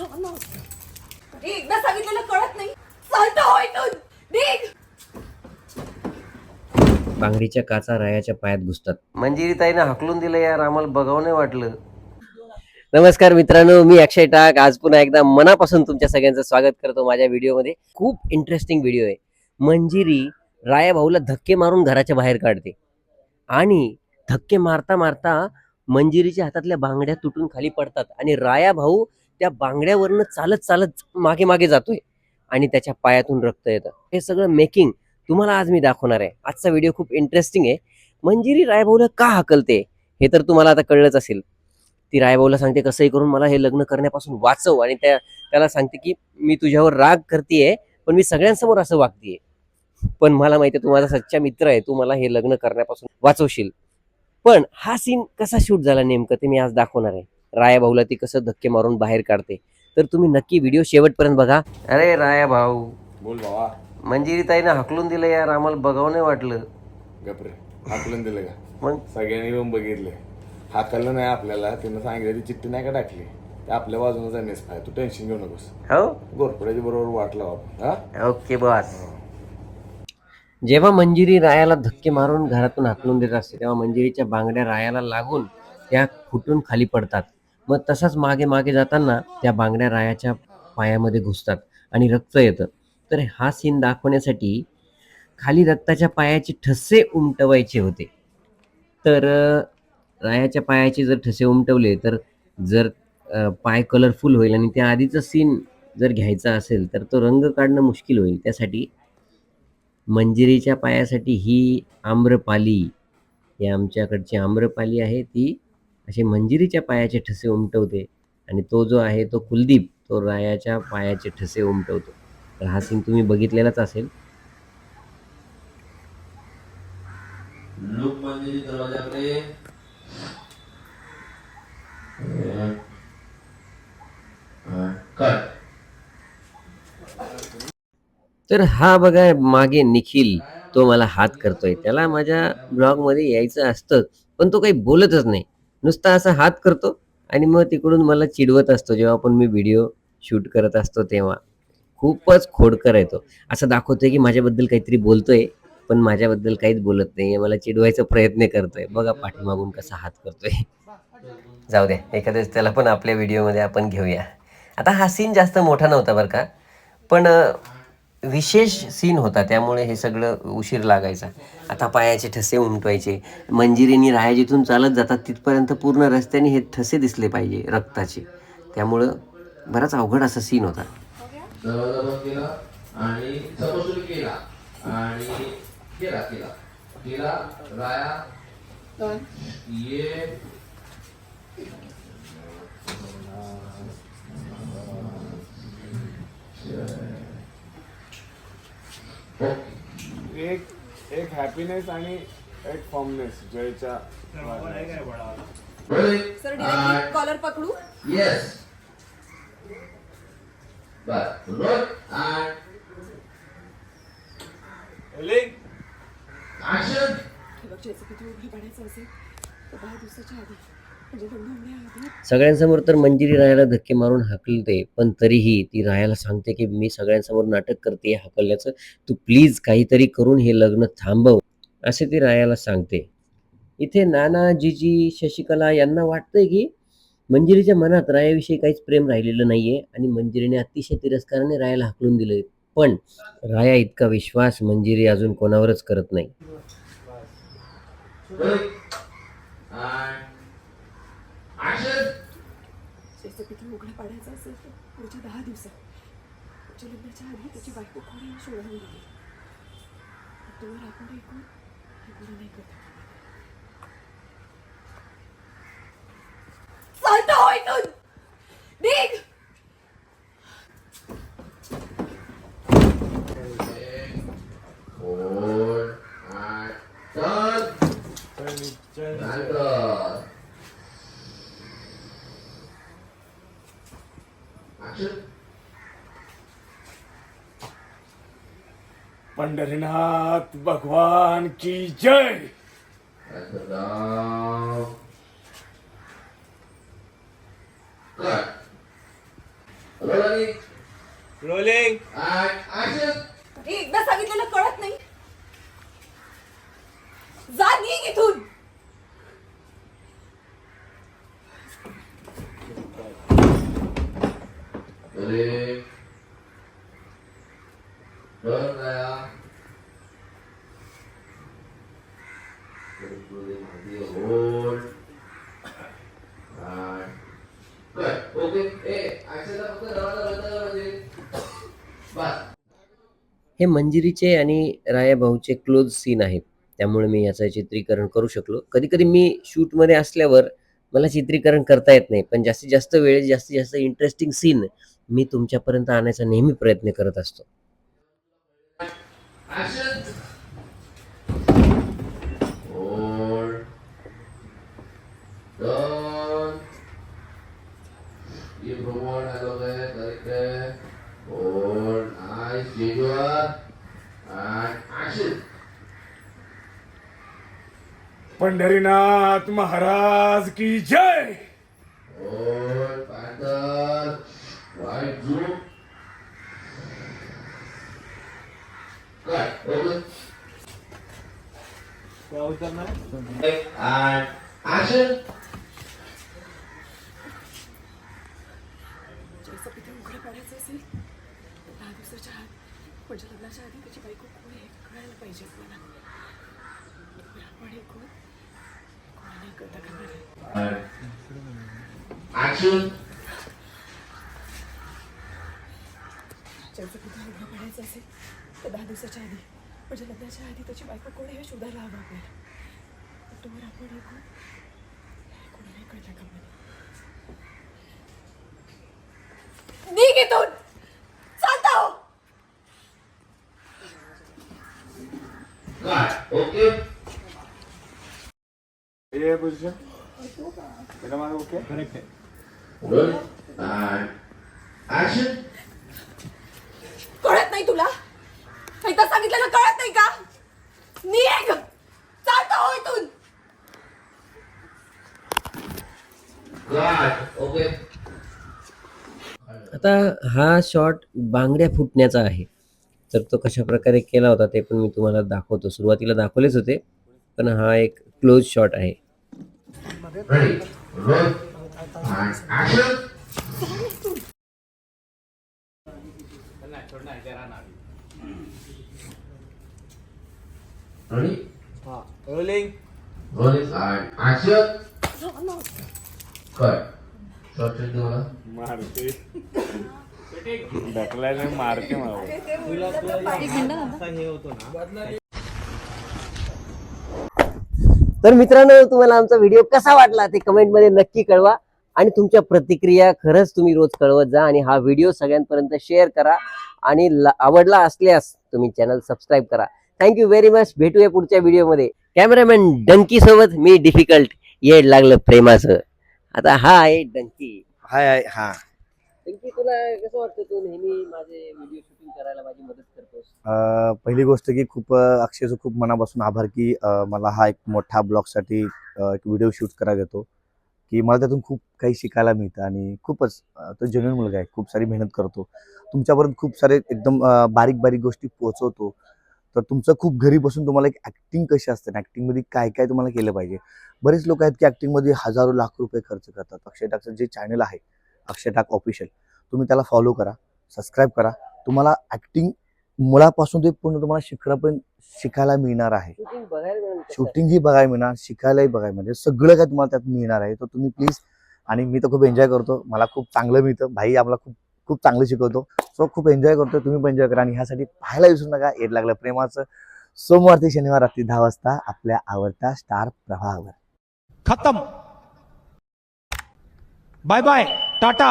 अरे एकदा सांगितलेलं कळत नाही चालतं हो इथून निघ बांगडीच्या काचा रायाच्या पायात घुसतात. मंजिरी ताईनं हकलून दिलं यार आम्हाला बघावं नाही वाटलं. नमस्कार मित्रांनो मी अक्षय टाक. आज पुन्हा एकदा मनापासून तुमच्या सगळ्यांचं स्वागत करतो माझ्या व्हिडिओमध्ये. खूप इंटरेस्टिंग व्हिडिओ आहे. मंजिरी राया भाऊला धक्के मारून घराच्या बाहेर काढते. आणि धक्के मारता मारता मंजिरीच्या हातातल्या बांगड्या तुटून खाली पडतात. आणि राया भाऊ त्या बांगड्यावरनं चालत चालत मागे मागे जातोय आणि त्याच्या पायातून रक्त येतं. हे सगळं मेकिंग तुम्हाला आज मी दाखवणार आहे. आजचा व्हिडिओ खूप इंटरेस्टिंग आहे. म्हणजे मंजिरी रायभाऊला का हकलते? हे तर तुम्हाला आता कळलंच असेल. ती रायभाऊला सांगते कसंही करून मला हे लग्न करण्यापासून वाचव. आणि त्या त्याला सांगते की मी तुझ्यावर राग करतेय पण मी सगळ्यांसमोर असं वागतेय. पण मला माहिती आहे तू माझा सच्चा मित्र आहे. तू मला हे लग्न करण्यापासून वाचवशील. पण हा सीन कसा शूट झाला नेमकं ते मी आज दाखवणार आहे. राया भाऊला ती कसं धक्के मारून बाहेर काढते. तर तुम्ही नक्की व्हिडिओ शेवटपर्यंत बघा. अरे राया भाऊ. बोल बाबा. मंजिरी ताईनं हकलून दिलं यार आम्हाला बघावं नाही वाटलं. गपरे हाकलून दिलं का? मग? सगळ्यांनी येऊन बघितले. हाकललं नाही आपल्याला तिनं सांगितलं ती चिठ्ठी नाही का टाकली? ते आपल्या बाजूने जाण्यास पाय तू टेन्शन घेऊ नकोस. हो? गोरपड्याच्या बरोबर वाटलं आपण हा? Okay boss. जेव्हा मंजिरी रायाला धक्के मारून घरातून हाकलून देत असते तेव्हा मंजिरीच्या बांगड्या रायाला लागून त्या फुटून खाली पडतात. मग तसाच मागे मागे जाताना त्या बांगड्या रायाच्या पायामध्ये घुसतात आणि रक्त येतं. तर हा सीन दाखवण्यासाठी खाली रक्ताच्या पायाचे ठसे उमटवायचे होते. तर रायाच्या पायाचे जर ठसे उमटवले तर जर पाय कलरफुल होईल आणि त्या आधीचं सीन जर घ्यायचा असेल तर तो रंग काढणं मुश्किल होईल. त्यासाठी मंजिरीच्या पायासाठी ही आम्रपाली ही आमच्याकडची आम्रपाली आहे ती अशी मंजिरीच्या पायाचे ठसे उमटवते आणि तो जो आहे तो कुलदीप तो रायाच्या पायाचे ठसे उमटवतो. तर हा सीन तुम्ही बघितलेलाच असेल. तर हा बघा मागे निखिल तो मला हात करतोय. त्याला माझ्या ब्लॉगमध्ये यायचं असतं पण तो काही बोलतच नाही. नुसता असा हात करतो आणि मग तिकडून मला चिडवत असतो. जेव्हा पण मी व्हिडिओ शूट करत असतो तेव्हा. खूपच खोडकर येतो असं दाखवतोय की माझ्याबद्दल काहीतरी बोलतोय पण माझ्याबद्दल काहीच बोलत नाही मला चिडवायचा प्रयत्न करतोय. बघा पाठीमागून कसा हात करतोय. जाऊ द्या. एखाद्या वेळेस त्याला पण आपल्या व्हिडिओमध्ये आपण घेऊया. आता हा सीन जास्त मोठा नव्हता बरं का? पण विशेष सीन होता त्यामुळे हे सगळं उशीर लागायचा. आता पायाचे ठसे उमटवायचे. मंजिरीनी राया जिथून चालत जातात तिथपर्यंत पूर्ण रस्त्याने हे ठसे दिसले पाहिजे रक्ताचे. त्यामुळं बराच अवघड असा सीन होता. दरवाजा बंद केला आणि सपोज केला आणि केला केला. केला राया. ये. एक एक हॅपीनेस आणि एक फॉर्मनेस जयच्या सर डिरेक्टली कॉलर पकडू? येस ऍक्शन बघ ज्याचं किती उघडं पाडायचं असेल. तर दहा दिवसाच्या आधी. सगळ्यांसमोर तर मंजिरी रायाला धक्के मारून हकलते पण तरीही ती रायाला सांगते की मी सगळ्यांसमोर नाटक करते हकलण्याचं तू प्लीज काहीतरी करून हे लग्न थांबव असे ती रायाला सांगते. इथे नाना जीजी शशिकला यांना वाटतंय की मंजिरीच्या मनात रायाविषयी काहीच प्रेम राहिलेलं नाहीये आणि मंजिरीने अतिशय तिरस्काराने रायाला हकलून दिलंय पण राया इतका विश्वास मंजिरी अजून कोणावरच करत नाही ऍक्शन ज्याचं किती उघडं पाडायचा असेल तर पुढच्या दहा दिवसात. तुमच्या लग्नाच्या आधी त्याची बायको कोणी शोधावी लागेल तोवर आपण ऐकून हे गुरु नाही करत. चालतं हो निघ. पंढरीनाथ भगवान की जय. रोलिंग एकदा सांगितलेलं कळत नाही. जा निघ इथून. बस हे मंजिरीचे आणि राया भाऊचे क्लोज सीन आहेत. त्यामुळे मी याचं चित्रीकरण करू शकलो. कधी कधी मी शूटमध्ये असल्यावर मला चित्रीकरण करता येत नाही पण जास्तीत जास्त वेळेस जास्तीत जास्त इंटरेस्टिंग सीन मी तुमच्यापर्यंत आणायचा नेहमी प्रयत्न करत असतो Action! पंढरीनाथ महाराज की जय. जयचं उघडं पाडायचं असेल तर दहा दिवसाच्या आत म्हणजे लग्नाच्या आधी त्याची बायको कोण हे कळायला पाहिजे आपल्याला आपण हे कोण? Action. जयचं पिठे उघडं पाडायचं असेल तर दहा दिवसाच्या आधी म्हणजे लग्नाच्या आधी त्याची बायको कोण हे शोधायला हवं आपल्याला. तोवर आपण कोण हे कोणालाही कळता कामा नये निघ इथून! चालता हो Cut. ये पोझिशन त्याला माझं ओके करेक्ट आहे. And action. कळत नाही तुला? एकदा सांगितलेलं कळत नाही का? निघ! चालता हो इथून. Cut. Okay. आता हा शॉट बांगड्या फुटण्याचा आहे. तर तो कशा प्रकारे केला होता ते पण मी तुम्हाला दाखवतो. सुरुवातीला दाखवलेच होते पण हा एक क्लोज शॉट आहे. Ready. Roll. And action. Ready. Rolling Rolling and action. Cut. Shot check दे मला. मारते ढकलायला मारते मला तर मित्रांनो तुम्हाला आमचा व्हिडिओ कसा वाटला ते कमेंटमध्ये नक्की कळवा. आणि तुमच्या प्रतिक्रिया खरंच तुम्ही रोज कळवत जा आणि हा व्हिडिओ सगळ्यांपर्यंत शेअर करा. आणि आवडला असल्यास तुम्ही चॅनल सबस्क्राईब करा. थँक्यू व्हेरी मच भेटूया पुढच्या व्हिडिओमध्ये कॅमेरामॅन डंकी सोबत मी डिफिकल्ट येड लागलं प्रेमाचं. आता हा आहे डंकी हाय हाय हा. डंकी तुला कसं वाटतं तू नेहमी माझे व्हिडिओ शूटिंग करायला माझी मदत करतोस? अं, पहिली गोष्ट की खूप अं, अक्षयचं खूप मनापासून आभार की अं, मला हा एक मोठा ब्लॉगसाठी एक व्हिडिओ शूट करायला देतो की मला त्यातून खूप काही शिकायला मिळतं आणि खूपच अं, तो जेन्युन मुलगा आहे. खूप सारी मेहनत करतो. तुमच्यापर्यंत खूप सारे एकदम अं, बारीक बारीक गोष्टी पोहोचवतो. तर तुमचं खूप घरी बसून तुम्हाला एक ॲक्टिंग कशी असते ॲक्टिंगमध्ये काय काय तुम्हाला केलं पाहिजे? बरेच लोक आहेत की ॲक्टिंगमध्ये हजारो लाख रुपये खर्च करतात. अक्षय टाकचं जे चॅनल आहे अक्षय टाक ऑफिशियल तुम्ही त्याला फॉलो करा सबस्क्राईब करा. तुम्हाला ॲक्टिंग मुळापासून ते पूर्ण तुम्हाला शिखरापर्यंत शिकायला मिळणार आहे. शूटिंग ही बघायला मिळणार शिकायलाही बघायला मिळणार सगळं काय तुम्हाला त्यात मिळणार आहे. तर तुम्ही प्लीज आणि मी तर खूप एन्जॉय करतो. मला खूप चांगलं मिळतं. भाई आम्हाला खूप खूप चांगलं शिकवतो. सो खूप एन्जॉय करतो तुम्ही पण एन्जॉय करा. आणि ह्यासाठी पाहायला विसरू नका. येत लागलं प्रेमाचं. सोमवार ते शनिवार रात्री दहा वाजता आपल्या आवडत्या स्टार प्रवाहावर. खत्म. Bye bye Tata